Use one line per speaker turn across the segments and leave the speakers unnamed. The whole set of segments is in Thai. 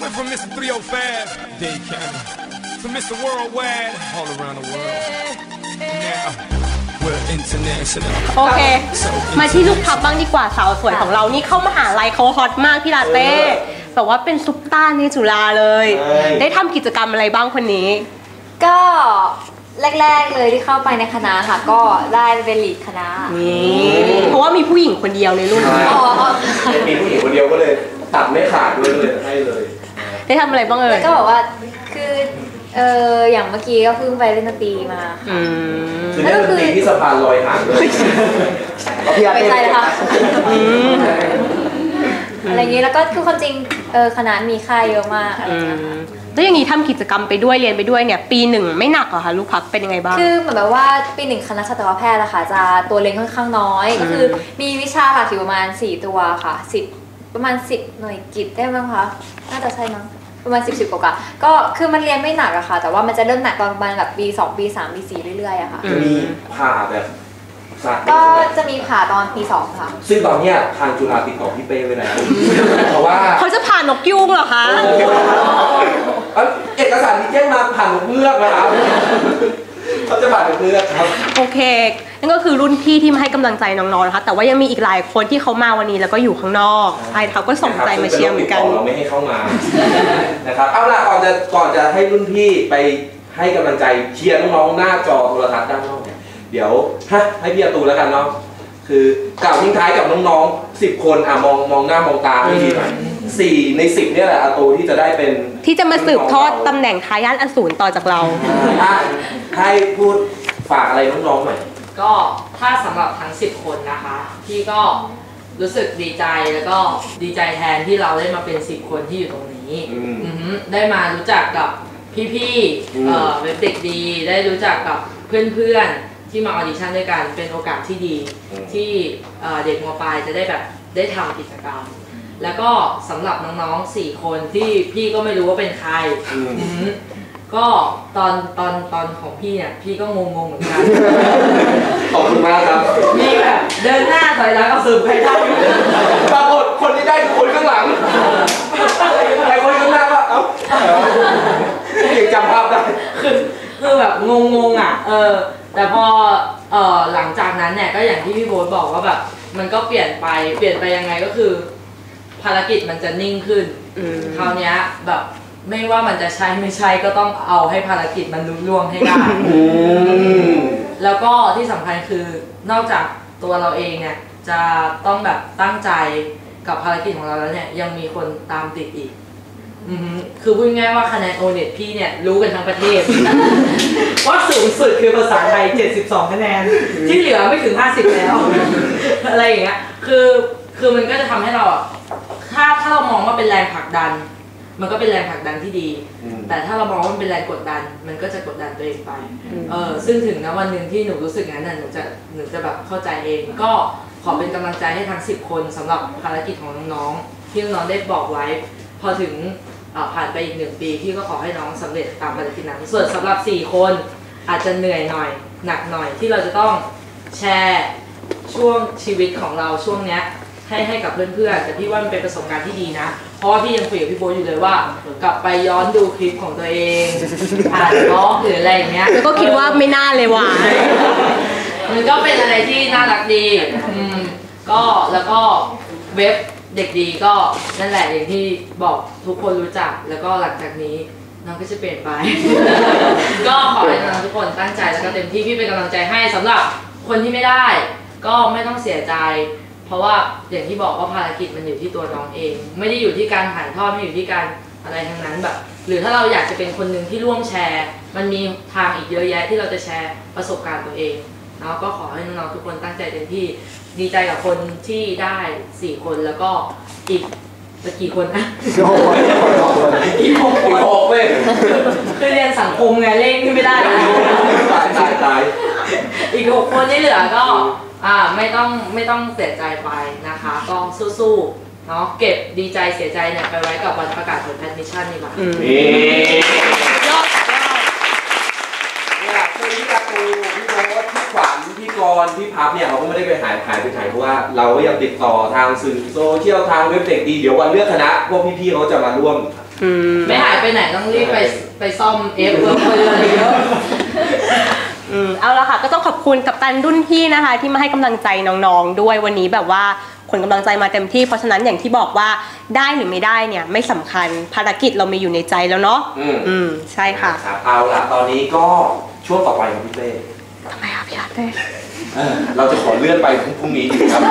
Went from Mr. 305, Dade County, to Mr. Worldwide, all around the world. Now, we're international.
โอเคมาที่ลูกพับบ้างดีกว่าสาวสวยของเรานี่เข้ามหาลัยเขาฮอตมากพี่ลาเต้แบบว่าเป็นซุปตาร์ในจุฬาเลย
ใช่
ได้ทำกิจกรรมอะไรบ้างคนนี้
ก็แรกๆเลยที่เข้าไปในคณะค่ะ ก็ได้เป็นลีดคณะ
นี่ เพราะว่ามีผู้หญิงคนเดียวในรุ่นนี้
อ๋ออ๋อ
มีผู้หญิงคนเดียวก็เลย ตัดไม่ขาดด้วยเลยให้เลย
ได้ทำอะไรบ้างเอ่
แล้
ยว
ก็บอกว่าคือเอออย่างเมื่อกี้ก็เพิ่งไปเล่นดนตรีมาค่ะ
อืม
คือเล่นดนตรีที่สะพานลอยห่างด้วยเอาพี่อาร์ต
ไม่
เต้น
ใช่นะคะอะไรอย่างนี้แล้วก็คือความจริงเออคณะมีค่ายเยอะมากอะไร
อื
อย่างเงี้ย
มแล้วอย่างนี้ทำกิจกรรมไปด้วยเรียนไปด้วยเนี่ยปีหนึ่งไม่หนักเหรอคะลูกพับเป็นยังไงบ้าง
คือเหมือนแบบว่าปีหนึ่งคณะสัตวแพทย์อะค่ะจะตัวเรียนค่อนข้างน้อยก็คือมีวิชาหลักอยู่ประมาณ 4 ตัวค่ะ10 ประมาณ 10 หน่วยกิจได้มั้งคะน่าจะใช่มั้งประมาณ 10 10กว่าๆก็คือมันเรียนไม่หนักอะค่ะ แต่ว่ามันจะเริ่มหนักตอนประมาณแบบปี2ปี3ปี4เรื่อยๆอะค่ะ
จะมีผ่าแบบสัตว์
ก็
ใช่ไหม
จะมีผ่าตอนปี2ค่ะ
ซึ่งตอนเนี้ยทางจุฬาติดต่อพี่เป้ไว้แล้ว เพราะว่า
เขาจะผ่านนกยุงเหรอคะ
เอ้าเอกสารที่แจ้งมาผ่านนกเงือกนะครับ เขาจะผ่านนกเงือกครับ
โอเค นั่นก็คือรุ่นพี่ที่มาให้กำลังใจน้องๆนะคะ แต่ว่ายังมีอีกหลายคนที่เขามาวันนี้แล้วก็อยู่ข้างนอกใช่เขาก็ส่งใจมาเชียร์เหมือนกัน
เราไม่ให้เข้ามานะครับเอาล่ะก่อนจะก่อนจะให้รุ่นพี่ไปให้กำลังใจเชียร์น้องๆหน้าจอโทรทัศน์ด้านนอกเนี่ยเดี๋ยวฮะให้พี่อาตูแล้วกันเนาะคือกล่าวทิ้งท้ายกับน้องๆสิบคนอะมองมองหน้ามองตาให้ดีหน่อย สี่ในสิบเนี่ยแหละอาตูที่จะได้เป็น
ที่จะมาสืบทอดตำแหน่งทายาทอสูรต่อจากเรา
อะให้พูดฝากอะไรน้องๆหน่อย
ก็ถ้าสำหรับทั้ง 10 คนนะคะ พี่ก็รู้สึกดีใจแล้วก็ดีใจแทนที่เราได้มาเป็น 10 คนที่อยู่ตรงนี้
อืม
อือฮึได้มารู้จักกับพี่
อืม
ๆเอ่อเป็นเด็กดี ได้รู้จักกับเพื่อนๆที่มาออดิชั่นด้วยกันเป็นโอกาสที่ดี ที่เอ่อเด็กมปลายจะได้แบบได้ทำกิจกรรม แล้วก็สำหรับน้องๆ4คนที่พี่ก็ไม่รู้ว่าเป็นใคร
อืม
อือฮึก็ตอนตอนตอนของพี่เนี่ยพี่ก็งงๆเหมือนกัน
ขอบคุณมากครับ
มีแบบเดินหน้าถอยหลังเอาสืบใครได้
ปรากฏคนที่ได้คือคนข้างหลังไอ้คนข้างหน้าก็เอ้ายังจำภาพได้
คือคือแบบงงๆอะ เออ แต่พอเออหลังจากนั้นเนี่ยก็อย่างที่พี่โบ๊ทบอกว่าแบบ มันก็เปลี่ยนไป เปลี่ยนไปยังไงก็คือ ภารกิจมันจะนิ่งขึ้น
อืม
คราวเนี้ยแบบไม่ว่ามันจะใช่ไม่ใช่ก็ต้องเอาให้ภารกิจมันลุล่วงให้ได้
อืม
แล้วก็ที่สำคัญคือนอกจากตัวเราเองเนี่ยจะต้องแบบตั้งใจกับภารกิจของเราแล้วเนี่ยยังมีคนตามติดอีกอือหือคือพูดง่ายๆว่าคะแนนโอเน็ตพี่เนี่ยรู้กันทั้งประเทศ ว่าสูงสุดคือภาษาไทย 72 คะแนน ที่เหลือไม่ถึง 50 แล้ว อะไรอย่างเงี้ยคือคือมันก็จะทำให้เราอะ ถ้าถ้าเรามองว่าเป็นแรงผลักดัน มันก็เป็นแรงผลักดันที่ดี
อืม
แต่ถ้าเรามองว่ามันเป็นแรงกดดัน มันก็จะกดดันตัวเองไป
อืม
เออซึ่งถึงนะวันหนึ่งที่หนูรู้สึกงั้นน่ะหนูจะหนูจะแบบเข้าใจเอง ก็ขอเป็นกำลังใจให้ทั้ง 10 คนสำหรับภารกิจของน้องๆที่น้องๆได้บอกไว้ พอถึงเอ่อผ่านไปอีกหนึ่งปีพี่ก็ขอให้น้องสำเร็จตามภารกิจนั้นส่วนสำหรับ 4 คนอาจจะเหนื่อยหน่อย หนักหน่อยที่เราจะต้องแชร์ช่วงชีวิตของเราช่วงเนี้ย ให้ให้กับเพื่อนๆแต่พี่ว่ามันเป็นประสบการณ์ที่ดีนะ เพราะว่าพี่ยังคุยกับพี่โบ๊ทอยู่เลยว่า กลับไปย้อนดูคลิปของตัวเองอ่านบล็อกหรืออะไรอย่างเงี้ย
แล้วก็คิดว่าไม่น่าเลยว่ะ
มันก็เป็นอะไรที่น่ารักดี อืม ก็แล้วก็เว็บเด็กดีก็นั่นแหละอย่างที่บอกทุกคนรู้จัก แล้วก็หลังจากนี้น้องก็จะเปลี่ยนไป ก็ขอให้น้องๆทุกคนตั้งใจแล้วก็เต็มที่พี่เป็นกำลังใจให้สำหรับคนที่ไม่ได้ ก็ไม่ต้องเสียใจ เพราะว่าอย่างที่บอกว่าภารกิจมันอยู่ที่ตัวน้องเอง ไม่ได้อยู่ที่การถ่ายทอดไม่อยู่ที่การอะไรทั้งนั้นแบบ หรือถ้าเราอยากจะเป็นคนหนึ่งที่ร่วมแชร์ มันมีทางอีกเยอะแยะที่เราจะแชร์ประสบการณ์ตัวเองเนาะก็ขอให้น้องๆทุกคนตั้งใจเต็มที่ดีใจกับคนที่ได้สี่คนแล้วก็อีกจะกี่คนนะอีกหกค
อีก
น
หกเว้ย
คือเรียนสังคมไงเลขนี่ไม่ได้
ตายตายตาย
อีกหกคนที่เหลือก็ อ่าไม่ต้องไม่ต้องเสียใจไปนะคะก็สู้ๆเนาะเก็บดีใจเสียใจเนี่ยไปไว้กับวันประกาศผลแพทมิชชั่นดีกว่า
อืม
นี่
ยอดยอด
เนี่ยคือพี่ตาตูพี่โบ๊ทพี่ขวัญพี่กรรที่พับเนี่ยเขาก็ไม่ได้ไปหายหายไปไหนเพราะว่าเราก็ยังติดต่อทางสื่อโซเชียลทางเว็บเด็กดีเดี๋ยววันเลือกคณะพวกพี่ๆเขาจะมาร่วม
อืม
ไม่หายไปไหนต้องรีบไปไปซ่อมเอฟเวิร์กเลยเยอะ
อืมเอาละค่ะก็ต้องขอบคุณกับตันรุ่นพี่นะคะ ที่มาให้กำลังใจน้องๆด้วยวันนี้แบบว่าขนกำลังใจมาเต็มที่เพราะฉะนั้นอย่างที่บอกว่าได้หรือไม่ได้เนี่ยไม่สำคัญภารกิจเรามีอยู่ในใจแล้วเนาะ
อืม
อืมใช่ค่ะ
ครับเอาละตอนนี้ก็ช่วงต่อไปของพี่เต้
ทำไมครับพี่อาเต้
เออเราจะขอเลื่อนไปพรุ่งนี้ดีครับ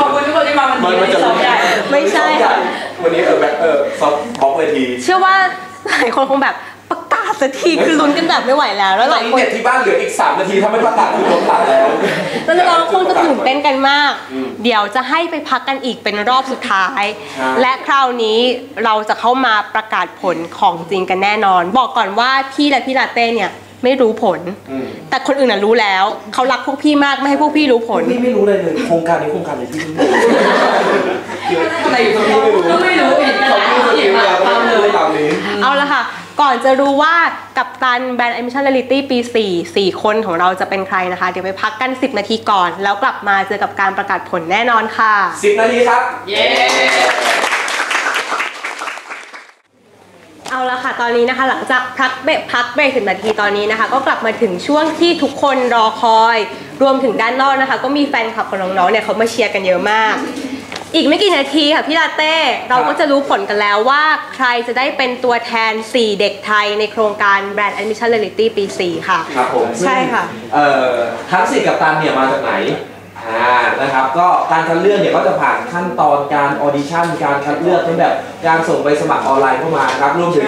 ขอบคุณทุกคนที่มาวัน
มัน
นี้
มันจะ
สองใหญ่
ไม่ใช่
วันนี้เออแบ็คเออซอฟต์บล็อกเวที
เชื่อว่าหลายคนคงแบบประกาศ สักทีคือลุ้นกันแบบไม่ไหวแล้ว แล้วห
ตอ
ลานย
นี้
คน
เน็ตที่บ้านเหลืออีก 3 นาทีถ้าไม่ประกาศคือโดนตัดแล้ว
แล้วน้องๆคงจะตื่นเต้นกันมาก
อืม
เดี๋ยวจะให้ไปพักกันอีกเป็นรอบสุดท้าย
ใช่
และคราวนี้เราจะเข้ามาประกาศผลของจริงกันแน่นอน บอกก่อนว่าพี่และพี่ลาเต้เนี่ยไม่รู้ผล
อืม
แต่คนอื่นน่ะรู้แล้ว เขารักพวกพี่มากไม่ให้พวกพี่รู้ผล
พี่ไม่รู้เลยเลยโครงการนี้โครงการอะไรที่ไม่รู้
อะไรอยู่ตรงนี้ก็ไม่รู้ผิด
เขาไม่รู้
หยิบมา
แล้ว
ฟัง
ไม่
เล
รู้
ย
ตามนี้
เอาละค่ะ ก่อนจะรู้ว่ากับตันแบรนด์ Admission Reality ปี 4 4 คนของเราจะเป็นใครนะคะ เดี๋ยวไปพักกัน 10 นาทีก่อน แล้วกลับมาเจอกับการประกาศผลแน่นอนค่ะ
10 นาทีครับ
เย้
เอาละค่ะตอนนี้นะคะหลังจากพักเบรกพักเบรกสิบนาทีตอนนี้นะคะ ก็กลับมาถึงช่วงที่ทุกคนรอคอย รวมถึงด้านนอกนะคะ ก็มีแฟนคลับของน้องๆเนี่ยเขามาเชียร์กันเยอะมาก อีกไม่กี่นาทีค่ะพี่ลาเต้เราก็จะรู้ผลกันแล้วว่าใครจะได้เป็นตัวแทน 4 เด็กไทยในโครงการ Brand Admission Reality ปี 4 ค่ะ
ครับผม
ใช่ค่ะ
เอ่อทั้งสี่กัปตันเนี่ยมาจากไหน อ่านะครับก็การคัดเลือกเนี่ยก็จะผ่านขั้นตอนการออดิชั่นการคัดเลือกทั้งแบบการส่งไปสมัครออนไลน์เข้ามาครับรวมถึง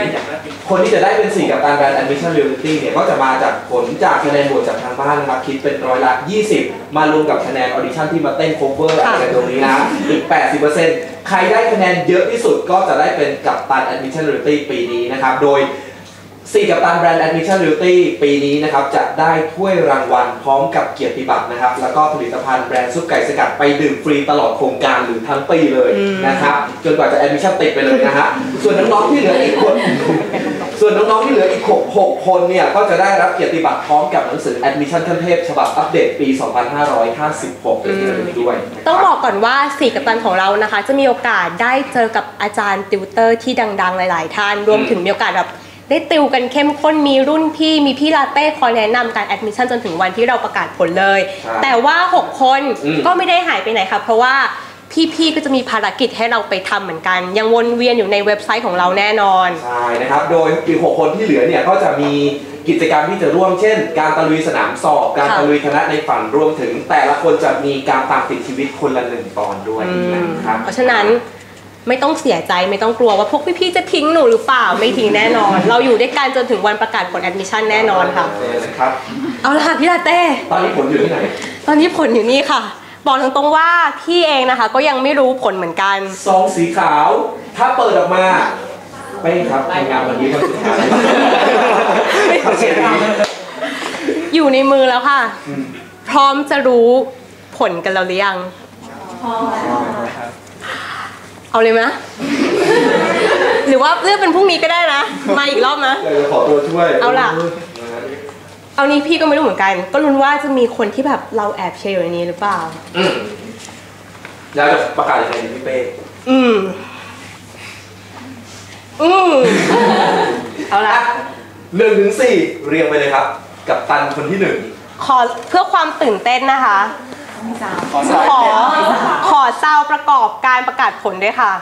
คนที่จะได้เป็นสี่กัปตันแบรนด์ Admission Reality เนี่ยก็จะมาจากผลจากคะแนนโหวตจากทางบ้านนะครับคิดเป็นร้อยละ 20 มารวมกับคะแนนออดิชั่นที่มาเต้นโคเวอร์อะไรตรงนี้นะอีก 80%ใครได้คะแนนเยอะที่สุดก็จะได้เป็นกัปตัน Admission Reality ปีนี้นะครับโดย สี่กับตันแบรนด์ Admission Beauty ปีนี้นะครับจะได้ถ้วยรางวัลพร้อมกับเกียรติบัตรนะครับ แล้วก็ผลิตภัณฑ์แบรนด์ซุปไก่สกัดไปดื่มฟรีตลอดโครงการหรือทั้งปีเลยนะครับจนกว่าจะ admission ติดไปเลยนะฮะส่วนน้องๆที่เหลืออีกคน ส่วนน้องๆที่เหลืออีกหกหกคนเนี่ยก็จะได้รับเกียรติบัตรพร้อมกับหนังสือ Admission ขั้นเทพฉบับอัปเดตปี 2556เป็นที่ระลึกด้วยนะครับ
ต้องบอกก่อนว่าสี่กัปตันของเรานะคะ จะมีโอกาสได้เจอกับอาจารย์ติวเตอร์ที่ดัง ๆ หลาย ๆ ท่านรวมถึงมีโอกาสแบบ ได้ติวกันเข้มข้นมีรุ่นพี่มีพี่ลาเต้คอยแนะนำการแอดมิชชั่นจนถึงวันที่เราประกาศผลเลย
ใช่
แต่ว่า 6 คน
อืม
ก็ไม่ได้หายไปไหนค่ะเพราะว่าพี่ๆก็จะมีภารกิจให้เราไปทำเหมือนกัน ยังวนเวียนอยู่ในเว็บไซต์ของเราแน่นอน
ใช่นะครับ โดยอีก6คนที่เหลือเนี่ยก็จะมีกิจกรรมที่จะร่วมเช่น การตะลุยสนามสอบ การ
ค่ะ
ตะลุยคณะในฝันรวมถึง แต่ละคนจะมีการตามติดชีวิตคนละหนึ่งตอนด้วย
อืม
นะครับ
เพราะฉะนั้น ไม่ต้องเสียใจไม่ต้องกลัวว่าพวกพี่ๆจะทิ้งหนูหรือเปล่าไม่ทิ้งแน่นอน เราอยู่ด้วยกันจนถึงวันประกาศผลแอดมิชชั่นแน่นอนค่ะ
นะครับ
เอาละค่ะพี่ลาเต้
ตอนนี้ผลอยู่ที่ไหน
ตอนนี้ผลอยู่นี่ค่ะ บอกตรงๆว่าพี่เองนะคะ ก็ยังไม่รู้ผลเหมือนกัน
ซองสีขาว ถ้าเปิดออกมาเป้งครับทำงานวันนี้วันสุดท้ายทำเสร็จแล้ว
อยู่ในมือแล้วค่ะ พร้อมจะรู้ผลกันแล้วหรือยัง เอาเลยไหมยหรือว่าเลือกเป็นพรุ่งนี้ก็ได้นะ มาอีกรอบนะ
เดี๋ยวขอตัวช่วย
เอาล่ะ เอานี้พี่ก็ไม่รู้เหมือนกัน ก็ลุ้นว่าจะมีคนที่แบบเราแอบเชียร์อยู่ในนี้หรือเปล่า
อืมแล้วจะประกาศยังไงดีพี่เป้
อืม อืม เอาละ
หนึ่งถึงสี่เรียงไปเลยครับ กับตันคนที่หนึ่ง
ขอเพื่อความตื่นเต้นนะคะ ขอขอซาวประกอบการประกาศผลด้วยค่ะ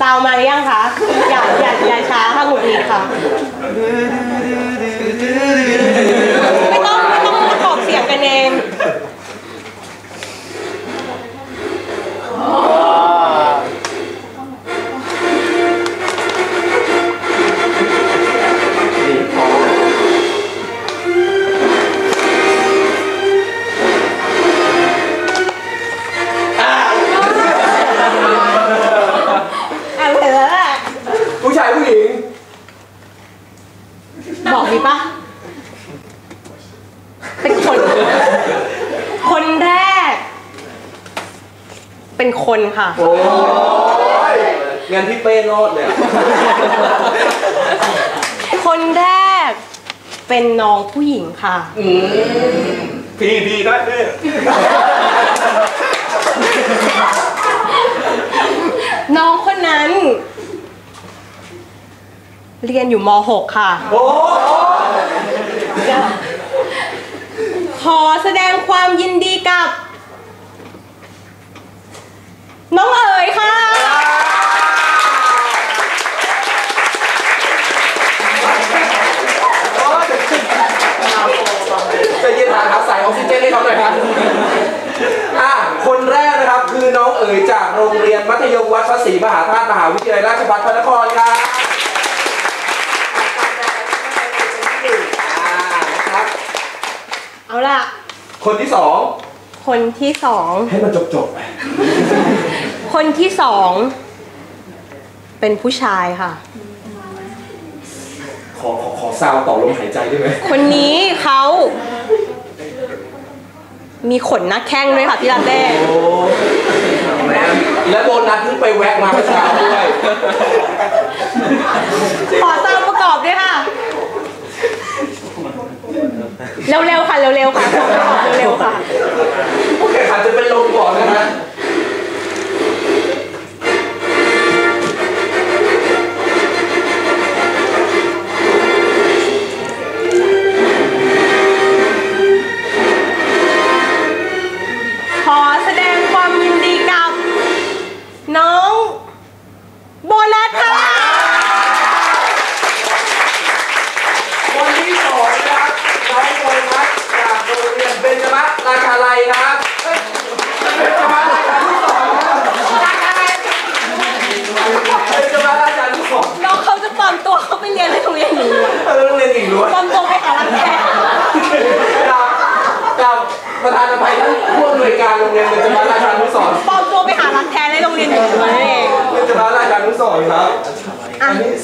ซาวมาหรือยังคะ อย่าอย่าอย่าช้าค่ะหงุดหงิดค่ะ เป็นคนค่ะ
โอ้ยงั้นพี่เป้รอดเลยอะ
คนแรกเป็นน้องผู้หญิงค่ะ
อืมพี่พี่ได้พี่
น้องคนนั้น เรียนอยู่ม .6 ค่ะ
โอ้
ขอแสดงความยินดีกับ น้องเอ๋ยค่ะ
จะยืนหาครับใส่ออกซิเจนให้เขาหน่อยครับอะคนแรกนะครับคือน้องเอ๋ยจากโรงเรียนมัธยมวัดพระศรีมหาธาตุมหาวิทยาลัยราชภัฏพระนครครับอ่านะครับ
เอาล่ะ
คนที่สอง
คนที่สอง
ให้มันจบจบๆไป
คนที่สองเป็นผู้ชายค่ะ
ขอขอขอซาวต่อลมหายใจได้ไหม
คนนี้เขามีขนหน้าแข้งด้วยค่ะพี่ลาเต้
โอ้และโบนัสเพิ่งไปแวะมาเมื่อเช้าด้วย
ขอตามประกอบด้วยค่ะ เร็วๆค่ะ เร็วๆค่ะขอประกอบเร็วๆค่ะ
โอเคอาจจะเป็นลมก่อนนะฮะ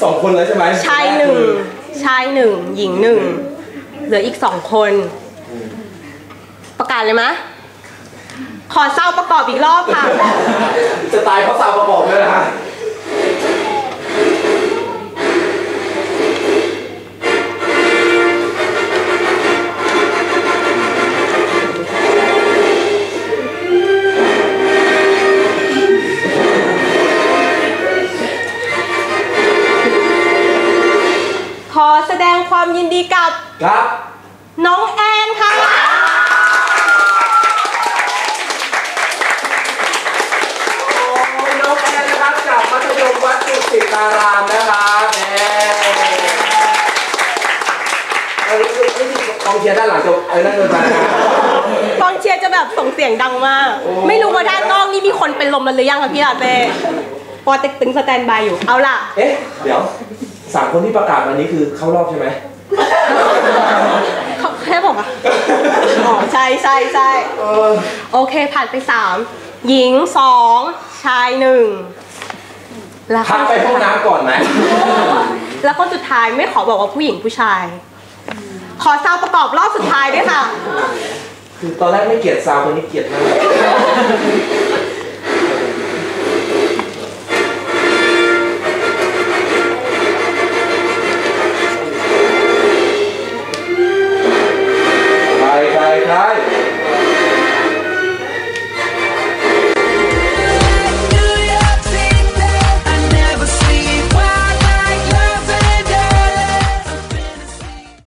สองค
น
แล้วใช่
ไหม
ชายหนึ่งชายหนึ่งหญิงหนึ่งเหลืออีกสองคน ประกาศเลยมะขอเศร้าประกอบอีกรอบค่ะ
จะตายเพราะสาวประบอกเลยนะ
ความยินดีกับ
ครับ
น้องแอนค่ะ
โอ้ยน้องแอนนะครับจากมัธยมวัดดุสิตารามนะครับแหมเอ้ยนี่นี่กองเชียร์ด้านหลังจะเอ้ยนั่นเกินไปนะ
กองเชียร์จะแบบส่งเสียงดังมาก
โอ้
ไม่รู้ว่าด้านนอกนี่มีคนเป็นลมมันหรือยังคะพี่ลาเต้ปอเต็กตึงสแตนบายอยู่ เอาล่ะ
เอ๊ะ เดี๋ยวสามคนที่ประกาศวันนี้คือเข้ารอบใช่ไหม
เขาแค่บอกว่าอ๋อใช่ใช่ใช่
เออ
โอเคผ่านไปสามหญิงสองชายหนึ่งแล้ว
พักไปห้องน้ำก่อนไหม
แล้วคนสุดท้ายไม่ขอบอกว่าผู้หญิงผู้ชาย ขอซาวประกอบรอบสุดท้ายด้วยค่ะ
คือตอนแรกไม่เกลียดซาวคนนี้เกลียดมาก